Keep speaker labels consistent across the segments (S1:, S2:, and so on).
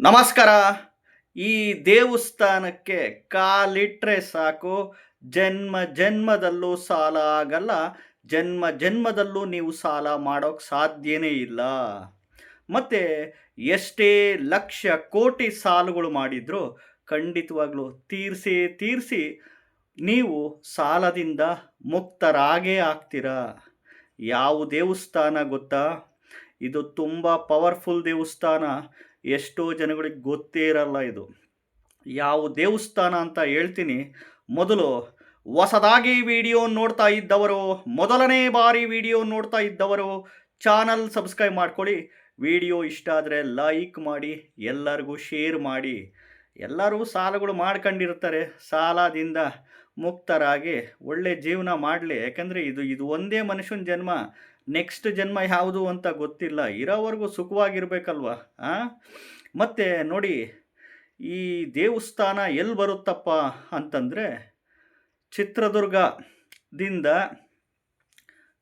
S1: ನಮಸ್ಕಾರ. ಈ ದೇವಸ್ಥಾನಕ್ಕೆ ಕಾಲಿಟ್ರೆ ಸಾಕು. ಜನ್ಮ ಜನ್ಮದಲ್ಲೂ ಸಾಲ ಆಗಲ್ಲ. ಜನ್ಮ ಜನ್ಮದಲ್ಲೂ ನೀವು ಸಾಲ ಮಾಡೋಕ್ಕೆ ಸಾಧ್ಯನೇ ಇಲ್ಲ. ಮತ್ತು ಎಷ್ಟೇ ಲಕ್ಷ ಕೋಟಿ ಸಾಲುಗಳು ಮಾಡಿದರೂ ಖಂಡಿತವಾಗ್ಲೂ ತೀರಿಸಿ ತೀರಿಸಿ ನೀವು ಸಾಲದಿಂದ ಮುಕ್ತರಾಗೇ ಆಗ್ತೀರಾ? ಯಾವ ದೇವಸ್ಥಾನ ಗೊತ್ತಾ? ಇದು ತುಂಬ ಪವರ್ಫುಲ್ ದೇವಸ್ಥಾನ. ಎಷ್ಟೋ ಜನಗಳಿಗೆ ಗೊತ್ತೇ ಇರಲ್ಲ ಇದು. ಯಾವ ದೇವಸ್ಥಾನ ಅಂತ ಹೇಳ್ತೀನಿ, ಮೊದಲು ಹೊಸದಾಗಿ ವಿಡಿಯೋ ನೋಡ್ತಾ ಇದ್ದವರು, ಮೊದಲನೇ ಬಾರಿ ವಿಡಿಯೋ ನೋಡ್ತಾ ಇದ್ದವರು ಚಾನಲ್ ಸಬ್ಸ್ಕ್ರೈಬ್ ಮಾಡ್ಕೊಳ್ಳಿ. ವಿಡಿಯೋ ಇಷ್ಟ ಆದರೆ ಲೈಕ್ ಮಾಡಿ, ಎಲ್ಲರಿಗೂ ಶೇರ್ ಮಾಡಿ. ಎಲ್ಲರೂ ಸಾಲಗಳು ಮಾಡ್ಕೊಂಡಿರ್ತಾರೆ, ಸಾಲದಿಂದ ಮುಕ್ತರಾಗಿ ಒಳ್ಳೆ ಜೀವನ ಮಾಡಲಿ. ಯಾಕಂದರೆ ಇದು ಇದು ಒಂದೇ ಮನುಷ್ಯನ ಜನ್ಮ. ನೆಕ್ಸ್ಟ್ ಜನ್ಮ ಯಾವುದು ಅಂತ ಗೊತ್ತಿಲ್ಲ, ಇರೋವರೆಗೂ ಸುಖವಾಗಿರ್ಬೇಕಲ್ವ? ಹಾಂ ಮತ್ತು ನೋಡಿ, ಈ ದೇವಸ್ಥಾನ ಎಲ್ಲಿ ಬರುತ್ತಪ್ಪ ಅಂತಂದರೆ, ಚಿತ್ರದುರ್ಗದಿಂದ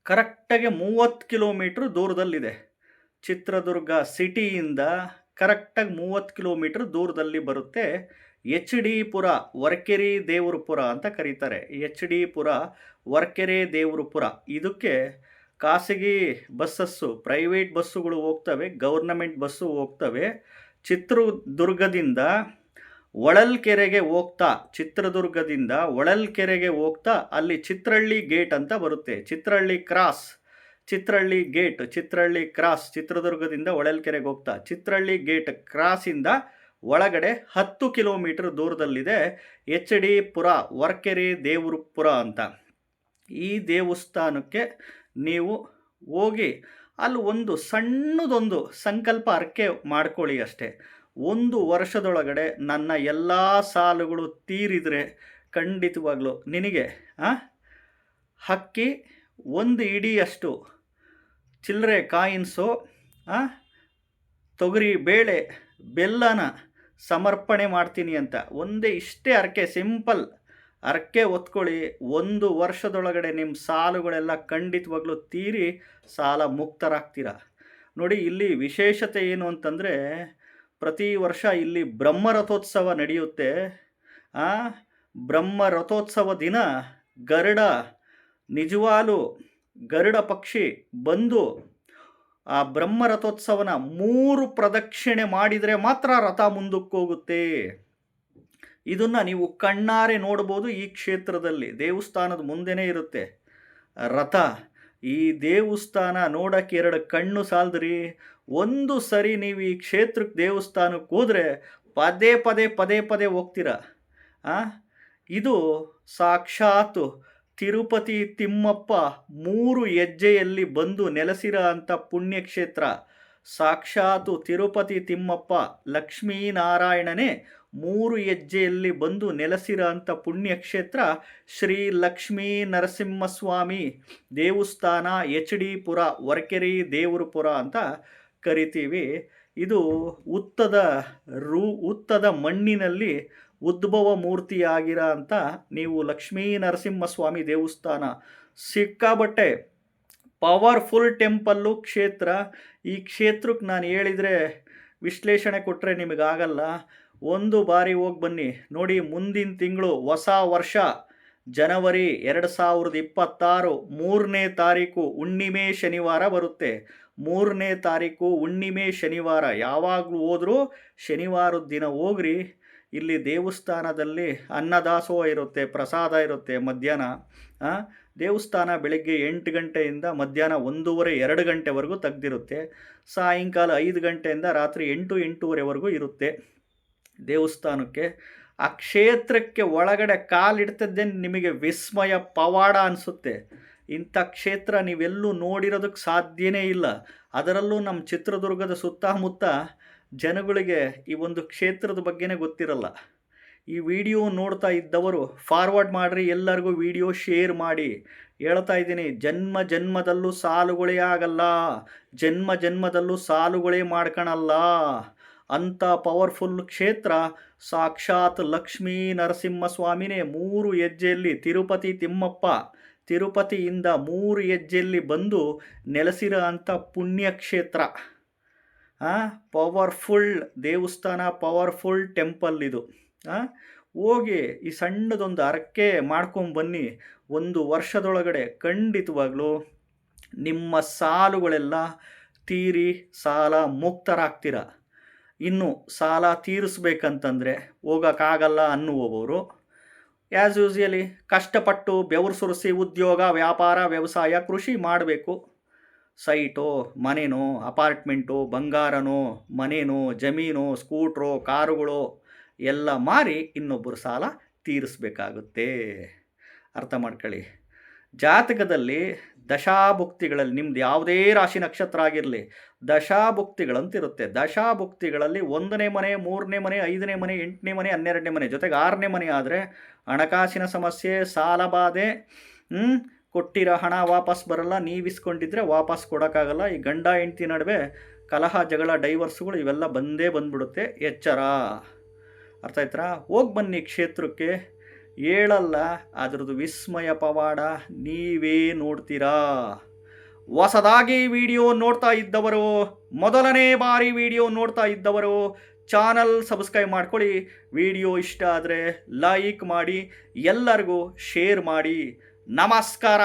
S1: ಕರೆಕ್ಟಾಗಿ ಮೂವತ್ತು ಕಿಲೋಮೀಟ್ರ್ ದೂರದಲ್ಲಿದೆ. ಚಿತ್ರದುರ್ಗ ಸಿಟಿಯಿಂದ ಕರೆಕ್ಟಾಗಿ ಮೂವತ್ತು ಕಿಲೋಮೀಟ್ರ್ ದೂರದಲ್ಲಿ ಬರುತ್ತೆ. ಎಚ್ ಡಿ ಪುರ, ವರ್ಕೆರೆ ದೇವರಪುರ ಅಂತ ಕರೀತಾರೆ. ಎಚ್ ಡಿ ಪುರ, ವರ್ಕೆರೆ ದೇವರಪುರ. ಇದಕ್ಕೆ ಖಾಸಗಿ ಬಸ್ಸಸ್ಸು, ಪ್ರೈವೇಟ್ ಬಸ್ಸುಗಳು ಹೋಗ್ತವೆ, ಗೌರ್ನಮೆಂಟ್ ಬಸ್ಸು ಹೋಗ್ತವೆ. ಚಿತ್ರದುರ್ಗದಿಂದ ಒಳಲ್ಕೆರೆಗೆ ಹೋಗ್ತಾ, ಚಿತ್ರದುರ್ಗದಿಂದ ಒಳಲ್ಕೆರೆಗೆ ಹೋಗ್ತಾ, ಅಲ್ಲಿ ಚಿತ್ರಹಳ್ಳಿ ಗೇಟ್ ಅಂತ ಬರುತ್ತೆ. Chitrahalli cross Chitrahalli gate Chitrahalli cross, ಚಿತ್ರದುರ್ಗದಿಂದ ಒಳಲ್ಕೆರೆಗೆ ಹೋಗ್ತಾ ಚಿತ್ರಹಳ್ಳಿ ಗೇಟ್ ಕ್ರಾಸಿಂದ ಒಳಗಡೆ ಹತ್ತು ಕಿಲೋಮೀಟರ್ ದೂರದಲ್ಲಿದೆ ಎಚ್ ಡಿ ಪುರ ವರ್ಕೆರೆ ದೇವರುಪುರ ಅಂತ. ಈ ದೇವಸ್ಥಾನಕ್ಕೆ ನೀವು ಹೋಗಿ ಅಲ್ಲಿ ಒಂದು ಸಣ್ಣದೊಂದು ಸಂಕಲ್ಪ ಅರ್ಕೆ ಮಾಡ್ಕೊಳ್ಳಿ ಅಷ್ಟೇ. ಒಂದು ವರ್ಷದೊಳಗಡೆ ನನ್ನ ಎಲ್ಲ ಸಾಲುಗಳು ತೀರಿದರೆ ಖಂಡಿತವಾಗ್ಲೂ ನಿನಗೆ ಹಕ್ಕಿ ಒಂದು ಇಡಿಯಷ್ಟು ಚಿಲ್ಲರೆ ಕಾಯಿನ್ಸು ತೊಗರಿ ಬೇಳೆ ಬೆಲ್ಲನ ಸಮರ್ಪಣೆ ಮಾಡ್ತೀನಿ ಅಂತ. ಒಂದೇ ಇಷ್ಟೇ ಅರ್ಕೆ ಸಿಂಪಲ್. ಅರ್ಕೆ ಒತ್ಕೊಳ್ಳಿ ಒಂದು ವರ್ಷದೊಳಗಡೆ ನಿಮ್ಮ ಸಾಲುಗಳೆಲ್ಲ ಖಂಡಿತವಾಗ್ಲೂ ತೀರಿ ಸಾಲ ಮುಕ್ತರಾಗ್ತೀರ? ನೋಡಿ, ಇಲ್ಲಿ ವಿಶೇಷತೆ ಏನು ಅಂತಂದರೆ, ಪ್ರತಿ ವರ್ಷ ಇಲ್ಲಿ ಬ್ರಹ್ಮ ರಥೋತ್ಸವ ನಡೆಯುತ್ತೆ. ಆ, ಬ್ರಹ್ಮ ರಥೋತ್ಸವ ದಿನ ಗರುಡ, ನಿಜವಾಲು ಗರುಡ ಪಕ್ಷಿ ಬಂದು ಆ ಬ್ರಹ್ಮ ರಥೋತ್ಸವನ ಮೂರು ಪ್ರದಕ್ಷಿಣೆ ಮಾಡಿದರೆ ಮಾತ್ರ ರಥ ಮುಂದಕ್ಕೆ ಹೋಗುತ್ತೆ. ಇದನ್ನು ನೀವು ಕಣ್ಣಾರೆ ನೋಡ್ಬೋದು ಈ ಕ್ಷೇತ್ರದಲ್ಲಿ. ದೇವಸ್ಥಾನದ ಮುಂದೆನೇ ಇರುತ್ತೆ. ರಥ, ಈ ದೇವಸ್ಥಾನ ನೋಡಕ್ಕೆ ಎರಡು ಕಣ್ಣು ಸಾಲದ್ರಿ. ಒಂದು ಸರಿ ನೀವು ಈ ಕ್ಷೇತ್ರಕ್ಕೆ ದೇವಸ್ಥಾನಕ್ಕೆ ಹೋದರೆ ಪದೇ ಪದೇ ಪದೇ ಪದೇ ಹೋಗ್ತೀರ? ಇದು ಸಾಕ್ಷಾತ್ ತಿರುಪತಿ ತಿಮ್ಮಪ್ಪ ಮೂರು ಹೆಜ್ಜೆಯಲ್ಲಿ ಬಂದು ನೆಲೆಸಿರೋ ಅಂಥ ಪುಣ್ಯಕ್ಷೇತ್ರ. ಸಾಕ್ಷಾತು ತಿರುಪತಿ ತಿಮ್ಮಪ್ಪ ಲಕ್ಷ್ಮೀನಾರಾಯಣನೇ ಮೂರು ಹೆಜ್ಜೆಯಲ್ಲಿ ಬಂದು ನೆಲೆಸಿರೋ ಅಂಥ ಪುಣ್ಯಕ್ಷೇತ್ರ ಶ್ರೀ ಲಕ್ಷ್ಮೀ ನರಸಿಂಹಸ್ವಾಮಿ ದೇವಸ್ಥಾನ ಎಚ್ ಡಿ ಪುರ ವರ್ಕೆರಿ ದೇವರಪುರ ಅಂತ ಕರಿತೀವಿ. ಇದು ಉತ್ತದ ರೂ, ಉತ್ತದ ಮಣ್ಣಿನಲ್ಲಿ ಉದ್ಭವ ಮೂರ್ತಿಯಾಗಿರೋ ಅಂತ ನೀವು ಲಕ್ಷ್ಮೀ ನರಸಿಂಹಸ್ವಾಮಿ ದೇವಸ್ಥಾನ ಸಿಕ್ಕಾಬಟ್ಟೆ. ಪವರ್ಫುಲ್ ಟೆಂಪಲ್ಲು ಕ್ಷೇತ್ರ. ಈ ಕ್ಷೇತ್ರಕ್ಕೆ ನಾನು ಹೇಳಿದರೆ ವಿಶ್ಲೇಷಣೆ ಕೊಟ್ಟರೆ ನಿಮಗಾಗಲ್ಲ. ಒಂದು ಬಾರಿ ಹೋಗಿ ಬನ್ನಿ. ನೋಡಿ, ಮುಂದಿನ ತಿಂಗಳು ಹೊಸ ವರ್ಷ. ಜನವರಿ ಎರಡು ಸಾವಿರದ ಇಪ್ಪತ್ತಾರು ಮೂರನೇ ತಾರೀಕು ಹುಣ್ಣಿಮೆ ಶನಿವಾರ ಬರುತ್ತೆ. ಮೂರನೇ ತಾರೀಕು ಹುಣ್ಣಿಮೆ ಶನಿವಾರ. ಯಾವಾಗಲೂ ಹೋದರೂ ಶನಿವಾರದ ದಿನ ಹೋಗ್ರಿ. ಇಲ್ಲಿ ದೇವಸ್ಥಾನದಲ್ಲಿ ಅನ್ನದಾಸೋಹ ಇರುತ್ತೆ, ಪ್ರಸಾದ ಇರುತ್ತೆ ಮಧ್ಯಾಹ್ನ. ದೇವಸ್ಥಾನ ಬೆಳಗ್ಗೆ ಎಂಟು ಗಂಟೆಯಿಂದ ಮಧ್ಯಾಹ್ನ ಒಂದೂವರೆ, ಎರಡು ಗಂಟೆವರೆಗೂ ತೆಗ್ದಿರುತ್ತೆ. ಸಾಯಂಕಾಲ ಐದು ಗಂಟೆಯಿಂದ ರಾತ್ರಿ ಎಂಟು, ಎಂಟೂವರೆವರೆಗೂ ಇರುತ್ತೆ. ದೇವಸ್ಥಾನಕ್ಕೆ, ಆ ಕ್ಷೇತ್ರಕ್ಕೆ ಒಳಗಡೆ ಕಾಲಿಡ್ತದ್ದೇ ನಿಮಗೆ ವಿಸ್ಮಯ ಪವಾಡ ಅನಿಸುತ್ತೆ. ಇಂಥ ಕ್ಷೇತ್ರ ನೀವೆಲ್ಲೂ ನೋಡಿರೋದಕ್ಕೆ ಸಾಧ್ಯನೇ ಇಲ್ಲ. ಅದರಲ್ಲೂ ನಮ್ಮ ಚಿತ್ರದುರ್ಗದ ಸುತ್ತಮುತ್ತ ಜನಗಳಿಗೆ ಈ ಒಂದು ಕ್ಷೇತ್ರದ ಬಗ್ಗೆನೇ ಗೊತ್ತಿರಲ್ಲ. ಈ ವಿಡಿಯೋ ನೋಡ್ತಾ ಇದ್ದವರು ಫಾರ್ವರ್ಡ್ ಮಾಡಿರಿ, ಎಲ್ಲರಿಗೂ ವಿಡಿಯೋ ಶೇರ್ ಮಾಡಿ. ಹೇಳ್ತಾ ಇದ್ದೀನಿ, ಜನ್ಮ ಜನ್ಮದಲ್ಲೂ ಸಾಲುಗಳೇ ಆಗಲ್ಲ. ಜನ್ಮ ಜನ್ಮದಲ್ಲೂ ಸಾಲುಗಳೇ ಮಾಡ್ಕೊಳಲ್ಲ ಅಂಥ ಪವರ್ಫುಲ್ ಕ್ಷೇತ್ರ ಸಾಕ್ಷಾತ್ ಲಕ್ಷ್ಮೀ ನರಸಿಂಹಸ್ವಾಮಿನೇ ಮೂರು ಹೆಜ್ಜೆಯಲ್ಲಿ ತಿರುಪತಿ ತಿಮ್ಮಪ್ಪ. ತಿರುಪತಿಯಿಂದ ಮೂರು ಹೆಜ್ಜೆಯಲ್ಲಿ ಬಂದು ನೆಲೆಸಿರೋ ಅಂಥ ಪುಣ್ಯಕ್ಷೇತ್ರ ಪವರ್ಫುಲ್ ದೇವಸ್ಥಾನ, ಪವರ್ಫುಲ್ ಟೆಂಪಲ್ ಇದು. ಹೋಗಿ ಈ ಸಣ್ಣದೊಂದು ಹರಕೆ ಮಾಡ್ಕೊಂಬನ್ನಿ ಒಂದು ವರ್ಷದೊಳಗಡೆ ಖಂಡಿತವಾಗ್ಲೂ ನಿಮ್ಮ ಸಾಲುಗಳೆಲ್ಲ ತೀರಿ ಸಾಲ ಮುಕ್ತರಾಗ್ತೀರ? ಇನ್ನು ಸಾಲ ತೀರಿಸ್ಬೇಕಂತಂದರೆ ಹೋಗೋಕ್ಕಾಗಲ್ಲ ಅನ್ನುವವರು ಆ್ಯಸ್ ಯೂಸ್ಯಲಿ ಕಷ್ಟಪಟ್ಟು ಬೆವರು ಸುರಿಸಿ ಉದ್ಯೋಗ, ವ್ಯಾಪಾರ, ವ್ಯವಸಾಯ, ಕೃಷಿ ಮಾಡಬೇಕು. ಸೈಟು, ಮನೆನೋ, ಅಪಾರ್ಟ್ಮೆಂಟು, ಬಂಗಾರನೋ, ಮನೆನೋ, ಜಮೀನು, ಸ್ಕೂಟ್ರು, ಕಾರುಗಳು ಎಲ್ಲ ಮಾರಿ ಇನ್ನೊಬ್ಬರು ಸಾಲ ತೀರಿಸ್ಬೇಕಾಗುತ್ತೆ. ಅರ್ಥ ಮಾಡ್ಕೊಳ್ಳಿ. ಜಾತಕದಲ್ಲಿ ದಶಾಭುಕ್ತಿಗಳಲ್ಲಿ ನಿಮ್ದು ಯಾವುದೇ ರಾಶಿ ನಕ್ಷತ್ರ ಆಗಿರಲಿ, ದಶಾಭುಕ್ತಿಗಳಂತಿರುತ್ತೆ. ದಶಾಭುಕ್ತಿಗಳಲ್ಲಿ ಒಂದನೇ ಮನೆ, ಮೂರನೇ ಮನೆ, ಐದನೇ ಮನೆ, ಎಂಟನೇ ಮನೆ, ಹನ್ನೆರಡನೇ ಮನೆ, ಜೊತೆಗೆ ಆರನೇ ಮನೆ ಆದರೆ ಹಣಕಾಸಿನ ಸಮಸ್ಯೆ, ಸಾಲ ಬಾಧೆ? ಕೊಟ್ಟಿರೋ ಹಣ ವಾಪಸ್ ಬರಲ್ಲ, ನೀವಿಸ್ಕೊಂಡಿದ್ರೆ ವಾಪಸ್ ಕೊಡೋಕ್ಕಾಗಲ್ಲ. ಈ ಗಂಡ, ಹೆಂಡತಿ ನಡುವೆ ಕಲಹ, ಜಗಳ, ಡೈವರ್ಸ್ಗಳು ಇವೆಲ್ಲ ಬಂದೇ ಬಂದ್ಬಿಡುತ್ತೆ. ಎಚ್ಚರ. ಅರ್ಥ ಆಯ್ತರ ಹೋಗಿ ಬನ್ನಿ ಕ್ಷೇತ್ರಕ್ಕೆ. ಹೇಳಲ್ಲ ಅದರದ್ದು ವಿಸ್ಮಯ ಪವಾಡ ನೀವೇ ನೋಡ್ತೀರಾ? ಹೊಸದಾಗಿ ವಿಡಿಯೋ ನೋಡ್ತಾ ಇದ್ದವರು, ಮೊದಲನೇ ಬಾರಿ ವಿಡಿಯೋ ನೋಡ್ತಾ ಇದ್ದವರು, ಚಾನಲ್ ಸಬ್ಸ್ಕ್ರೈಬ್ ಮಾಡ್ಕೊಳ್ಳಿ. ವಿಡಿಯೋ ಇಷ್ಟ ಆದರೆ ಲೈಕ್ ಮಾಡಿ, ಎಲ್ಲರಿಗೂ ಶೇರ್ ಮಾಡಿ. ನಮಸ್ಕಾರ!